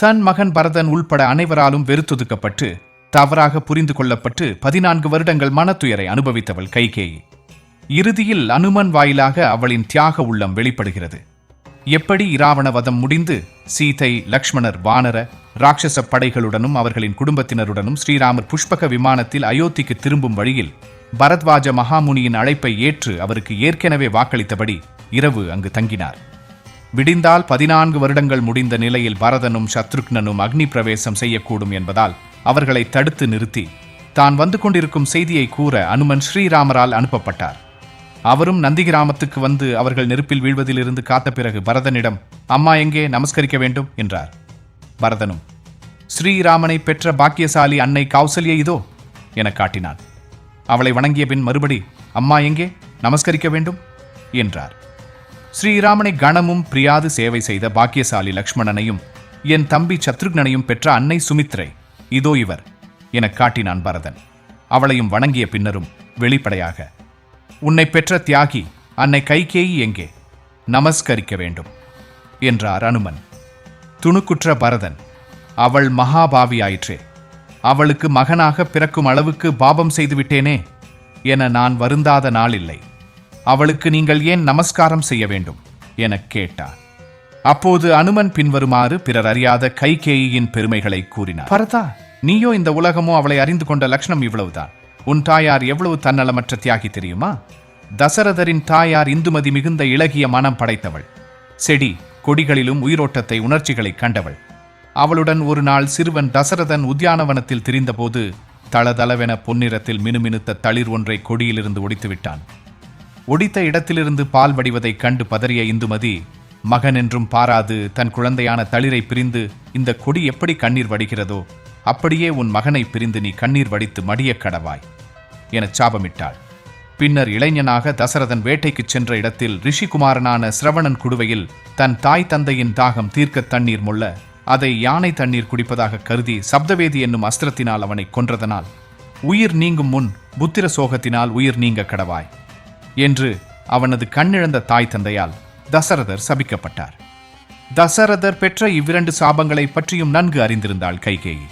தன் மகன் பரதன் உள்பட அனைவராலும் வெறுத்தொதுக்கப்பட்டு தவறாக புரிந்து கொள்ளப்பட்டு பதினான்கு வருடங்கள் மனத்துயரை அனுபவித்தவள் கைகேயி இறுதியில் அனுமன் வாயிலாக அவளின் தியாக உள்ளம் வெளிப்படுகிறது. எப்படி இராவண வதம் முடிந்து சீதை லக்ஷ்மணர் வானர ராட்சச படைகளுடனும் அவர்களின் குடும்பத்தினருடனும் ஸ்ரீராமர் புஷ்பக விமானத்தில் அயோத்திக்கு திரும்பும் வழியில் பரத்வாஜ மகாமுனியின் அழைப்பை ஏற்று அவருக்கு ஏற்கனவே வாக்களித்தபடி இரவு அங்கு தங்கினார். விடிந்தால் பதினான்கு வருடங்கள் முடிந்த நிலையில் பரதனும் சத்ருக்னனும் அக்னி பிரவேசம் செய்யக்கூடும் என்பதால் அவர்களை தடுத்து நிறுத்தி தான் வந்து கொண்டிருக்கும் செய்தியை கூற அனுமன் ஸ்ரீராமரால் அனுப்பப்பட்டார். அவரும் நந்தி கிராமத்துக்கு வந்து அவர்கள் நெருப்பில் வீழ்வதிலிருந்து காத்த பிறகு பரதனிடம் அம்மா எங்கே? நமஸ்கரிக்க வேண்டும் என்றார். பரதனும் ஸ்ரீராமனை பெற்ற பாக்கியசாலி அன்னை கௌசல்ய இதோ என காட்டினான். அவளை வணங்கிய பின் மறுபடி அம்மா எங்கே? நமஸ்கரிக்க வேண்டும் என்றார். ஸ்ரீராமனை கணமும் பிரியாது சேவை செய்த பாக்கியசாலி லக்ஷ்மணனையும் என் தம்பி சத்ருக்னனையும் பெற்ற அன்னை சுமித்ரை. இதோ இவர். எனக் காட்டினான் பரதன். அவளையும் வணங்கிய பின்னரும் வெளிப்படையாக உன்னை பெற்ற தியாகி அன்னை கைகேயி எங்கே? நமஸ்கரிக்க வேண்டும் என்றார் அனுமன். துணுக்குற்ற பரதன் அவள் மகாபாவி ஆயிற்றே அவளுக்கு மகனாக பிறக்கும் அளவுக்கு பாபம் செய்துவிட்டேனே என நான் வருந்தாத நாளில்லை. அவளுக்கு நீங்கள் ஏன் நமஸ்காரம் செய்ய வேண்டும்? எனக் கேட்டார். அப்போது அனுமன் பின்வருமாறு பிறர் அறியாத கைகேயியின் பெருமைகளை கூறினார். பரதா நீயோ இந்த உலகமோ அவளை அறிந்து கொண்ட லட்சணம் இவ்வளவுதான். உன் தாயார் எவ்வளவு தன்னலமற்ற தியாகி தெரியுமா? தசரதரின் தாயார் இந்துமதி மிகுந்த இளகிய மனம் படைத்தவள். செடி கொடிகளிலும் உயிரோட்டத்தை உணர்ச்சிகளை கண்டவள். அவளுடன் ஒரு நாள் சிறுவன் தசரதன் உத்தியானவனத்தில் திரிந்தபோது தளதளவென பொன்னிறத்தில் மினுமினுத்த தளிர் ஒன்றை கொடியிலிருந்து ஒடித்து விட்டான் ஒடித்த இடத்திலிருந்து பால் வடிவதைக் கண்டு பதறிய இந்துமதி மகன் என்றும் பாராது தன் குழந்தையான தளிரை பிரிந்து இந்த கொடி எப்படி கண்ணீர் வடிகிறதோ அப்படியே உன் மகனை பிரிந்து நீ கண்ணீர் வடித்து மடியக் கடவாய் எனச் சாபமிட்டாள். பின்னர் இளைஞனாக தசரதன் வேட்டைக்குச் சென்ற இடத்தில் ரிஷிகுமாரனான சிரவணன் குடுவையில் தன் தாய் தந்தையின் தாகம் தீர்க்க தண்ணீர் முள்ள அதை யானை தண்ணீர் குடிப்பதாக கருதி சப்தவேதி என்னும் அஸ்திரத்தினால் அவனை கொன்றதனால் உயிர் நீங்கும் முன் புத்திர சோகத்தினால் உயிர் நீங்க கடவாய். என்று அவனது கண்ணிழந்த தாய் தந்தையால் தசரதர் சபிக்கப்பட்டார். தசரதர் பெற்ற இவ்விரண்டு சாபங்களை பற்றியும் நன்கு அறிந்திருந்தாள் கைகேயி.